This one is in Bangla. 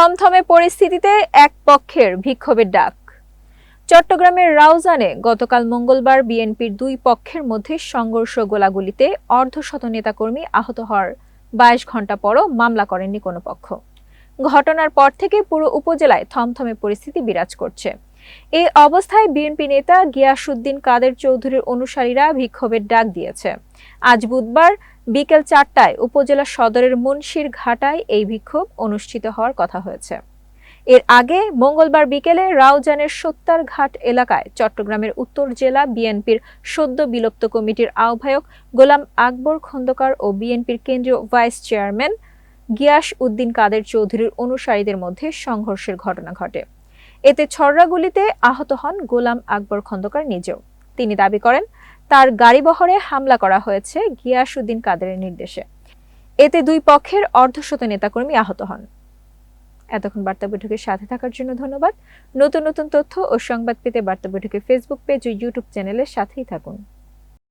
থমথমে পরিস্থিতিতে এক পক্ষের বিক্ষোভের ডাক। চট্টগ্রামের রাউজানে গতকাল মঙ্গলবার বিএনপির দুই পক্ষের মধ্যে সংঘর্ষ গোলাগুলিতে অর্ধশত নেতাকর্মী আহত হওয়ার বাইশ ঘণ্টা পরও মামলা করেননি কোনো পক্ষ। ঘটনার পর থেকে পুরো উপজেলায় থমথমে পরিস্থিতি বিরাজ করছে। এই অবস্থায় বিএনপি নেতা গিয়াসুদ্দিন কাদের চৌধুরীর অনুসারীরা বিক্ষোভের ডাক দিয়েছে। আজ বুধবার বিকেল চারটায় উপজেলা সদরের মুন্সির ঘাটায় এই বিক্ষোভ অনুষ্ঠিত হওয়ার কথা হয়েছে। এর আগে মঙ্গলবার বিকেলে রাউজানের সত্তার ঘাট এলাকায় চট্টগ্রামের উত্তর জেলা বিএনপির সদ্য বিলুপ্ত কমিটির আহ্বায়ক গোলাম আকবর খন্দকার ও বিএনপির কেন্দ্রীয় ভাইস চেয়ারম্যান গিয়াস উদ্দিন কাদের চৌধুরীর অনুসারীদের মধ্যে সংঘর্ষের ঘটনা ঘটে। এতে ছড়রাগুলিতে আহত হন গোলাম আকবর খন্দকার নিজেও। তিনি দাবি করেন তার গাড়িবহরে হামলা করা হয়েছে গিয়াসুদ্দিন কাদেরের নির্দেশে। এতে দুই পক্ষের অর্ধশত নেতাকর্মী আহত হন। এতক্ষণ বার্তা বৈঠকের সাথে থাকার জন্য ধন্যবাদ। নতুন নতুন তথ্য ও সংবাদ পেতে বার্তা বৈঠকের ফেসবুক পেজ ও ইউটিউব চ্যানেলের সাথেই থাকুন।